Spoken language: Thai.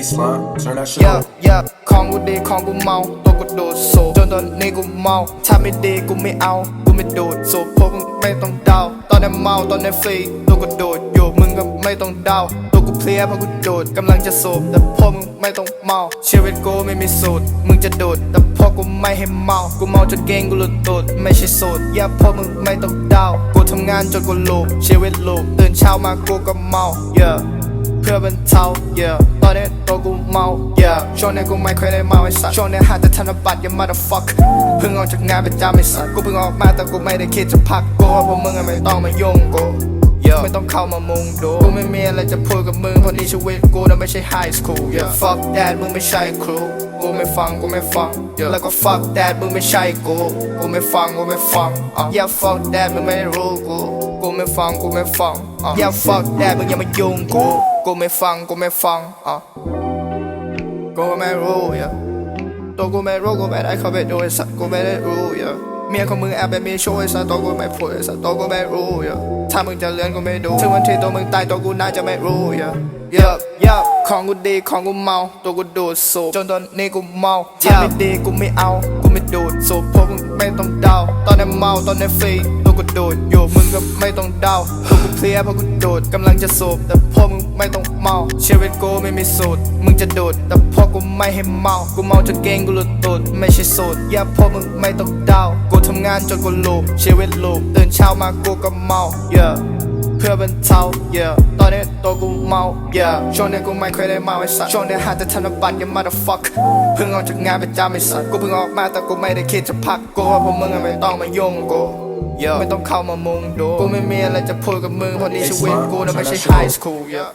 baseline, turn that shit เยอะ up. เยอะของกูดีของกูเมา ตัวกูดูดสูบจนตอนนี้กูเมา ถ้าไม่ดีกูไม่เอา กูไม่ดูดสูบพวกมึงไม่ต้องเดา ตอนนี้เมาตอนนี้ฟรี ตัวกูดูดอยู่มึงก็ไม่ต้องเดา ตัวกูเพลียเพราะกูดูดกำลังจะสูบแต่พวกมึงไม่ต้องเมา ชีวิตกูไม่มีสูตร มึงจะดูดแต่พวกกูไม่ให้เมา กูเมาจนเก่งกูหลุดตูดไม่ใช่สูตรอย่าพวกมึงไม่ต้องเดา กูทำงานจนกูลูกชีวิตลูกตื่นเช้ามากูก็เมา yeah เพื่อบรรเทา yeah ตอนนี้ตัวกูเมา yeah ช่วงนี้กูไม่ค่อยได้เมาไอ้สัสช่วงนี้หาแต่ธนบัตร yeah motherfuck เพิ่งออกจากงานประจำไอ้สัสกูเพิ่งออกมาแต่กูไม่ได้คิดจะพักกูว่าพวกมึงอะไม่ต้องมายุ่งกู yeah ไม่ต้องเข้ามามุงดูกูไม่มีอะไรจะพูดกับมึงเพราะนี่ชีวิตกูนั้นไม่ใช่ high school yeah fuck that มึงไม่ใช่ครูกูไม่ฟังกูไม่ฟัง yeah แล้วก็ fuck that มึงไม่ใช่กูกูไม่ฟังกูไม่ฟังอะ yeah fuck that มึงไม่รู้กูกูไม่ฟังกูไม่ฟังอะ yeah fuck that มึงอย่ามายุ่งกู กูไม่ฟังกูไม่ฟังอะกูไม่รู้ yeah ตัวกูไม่รู้กูไม่ได้เข้าไปดูไอ้สัตว์กูไม่ได้รู้ yeah เมียของมึงแอบไปมีชู้ไอ้สัตว์ตัวกูไม่พูดไอ้สัตว์ตัวกูไม่รู้ yeah ถ้ามึงจะเลื่อนกูไม่ดูถึงวันที่ตัวมึงตายตัวกูน่าจะไม่รู้ yeah yeah yeah ของกูดีของกูเมา ตัวกูดูดสูบจนตอนนี้กูเมาถ้าไม่ดีกูไม่เอา กูไม่ดูดสูบพวกมึงไม่ต้องเดา เมาตอนในฟรีตัวกูโดดอยู่มึงก็ไม่ต้องเดาตัวกูเพลียเพราะกูโดดกำลังจะสูบแต่พวกมึงไม่ต้องเมาชีวิตกูไม่มีสูตรมึงจะโดดแต่พวกกูไม่ให้เมากูเมาจนเก่งกูหลุดตูดไม่ใช่สูตรอย่าพวกมึงไม่ต้องเดากูทำงานจนกูลูกชีวิตลูกตื่นเช้ามากูก็เมา yeah เพื่อบรรเทา yeah ตอนนี้ตัวกูเมา yeah ช่วงนี้กูไม่เคยได้เมาไอ้สัสช่วงนี้หาแต่ธนบัตรยัง motherfuck เพิ่งออกจากงานประจำไอ้สัสกูเพิ่งออกมาแต่กูไม่ได้คิดจะพักกูว่าพวกมึงอะไม่ต้องมายุ่งกู yeah ไม่ต้องเข้ามามุงดู กูไม่มีอะไรจะพูดกับมึงเพราะนี่ชีวิตกูนะไม่ใช่ high school yeah